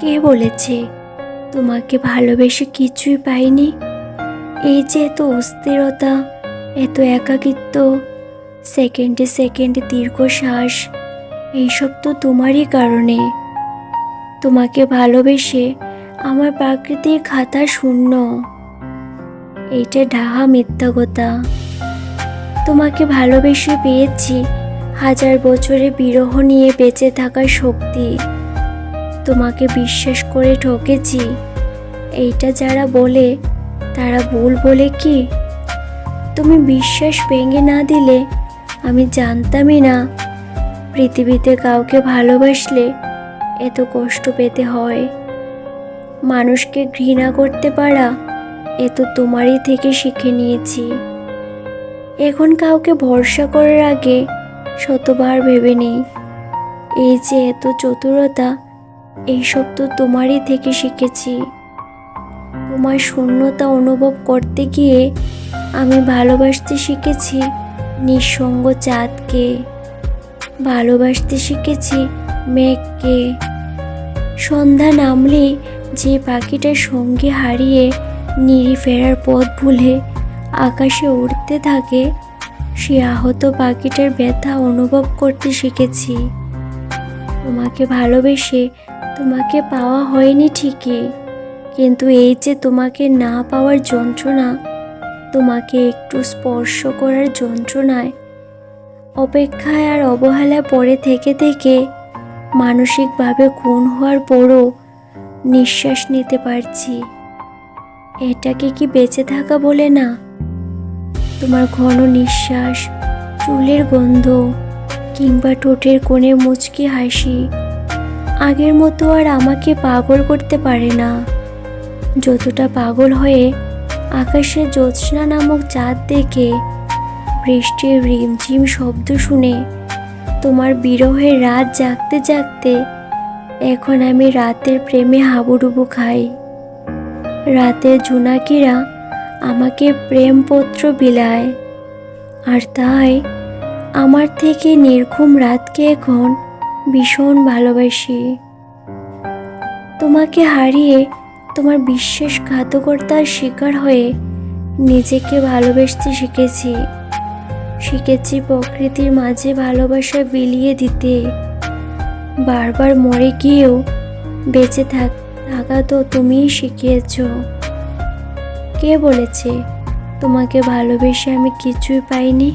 কে বলেছে? তোমাকে ভালোবেসে কিছুই পাইনি। এই যে এত অস্থিরতা, এত একাকিত্ব, সেকেন্ডে সেকেন্ডে দীর্ঘশ্বাস, এইসব তো তোমারই কারণে। তোমাকে ভালোবেসে আমার প্রাকৃতিক খাতা শূন্য। এইটা ঢাহা মিথ্যা কথা তোমাকে ভালোবেসে পেয়েছি হাজার বছরে বিরহ নিয়ে বেঁচে থাকার শক্তি। তোমাকে বিশ্বাস করে ঠকেছি। এইটা যারা বলে, তারা ভুল বলে কি? তুমি বিশ্বাস ভেঙে না দিলে আমি জানতামই না। পৃথিবীতে কাউকে ভালোবাসলে এত কষ্ট পেতে হয়। মানুষকে ঘৃণা করতে পারা এ তো তোমারই থেকে শিখে নিয়েছি। এখন কাউকে ভরসা করার আগে শতবার ভেবে নেই। এই যে এত চতুরতা এইসব তো তোমারই থেকে শিখেছি। তোমার শূন্যতা অনুভব করতে গিয়ে আমি ভালোবাসতে শিখেছি নিঃসঙ্গ চাঁদকে। ভালোবাসতে শিখেছি মেঘকে। সন্ধ্যা নামলেই যে পাখিটার সঙ্গে হারিয়ে নিরি ফেরার পথ ভুলে আকাশে উড়তে থাকে, সে আহত পাখিটার ব্যথা অনুভব করতে শিখেছি। তোমাকে ভালোবেসে তোমাকে পাওয়া হয়নি ঠিকই। কিন্তু এই যে তোমাকে না পাওয়ার যন্ত্রণা, তোমাকে একটু স্পর্শ করার যন্ত্রণায়, অপেক্ষায় আর অবহেলা পড়ে থেকে থেকে মানসিকভাবে খুন হওয়ার পরও নিঃশ্বাস নিতে পারছি। এটাকে কি বেঁচে থাকা বলে না? তোমার ঘন নিঃশ্বাস, চুলের গন্ধ কিংবা ঠোঁটের কোণে মুচকি হাসি আগের মতো আর আমাকে পাগল করতে পারে না। যতটা পাগল হয়ে আকাশে জ্যোৎস্না নামক চাঁদ দেখে বৃষ্টির রিমঝিম শব্দ শুনে তোমার বিরহের রাত জাগতে জাগতে এখন আমি রাতের প্রেমে হাবুডুবু খাই। রাতের জুনাকিরা আমাকে প্রেমপত্র বিলায়। আর তাই আমার থেকে নির্ঘুম রাতকে এখন ভীষণ ভালোবাসি। তোমাকে হারিয়ে তোমার বিশ্বাসঘাতকতার শিকার হয়ে নিজেকে ভালোবাসতে শিখেছি। শিখেছি প্রকৃতির মাঝে ভালোবাসা বিলিয়ে দিতে। বারবার মরে গিয়েও বেঁচে থাক থাকা তো তুমিই শিখিয়েছ। কে বলেছে, তোমাকে ভালোবেসে আমি কিছুই পাইনি?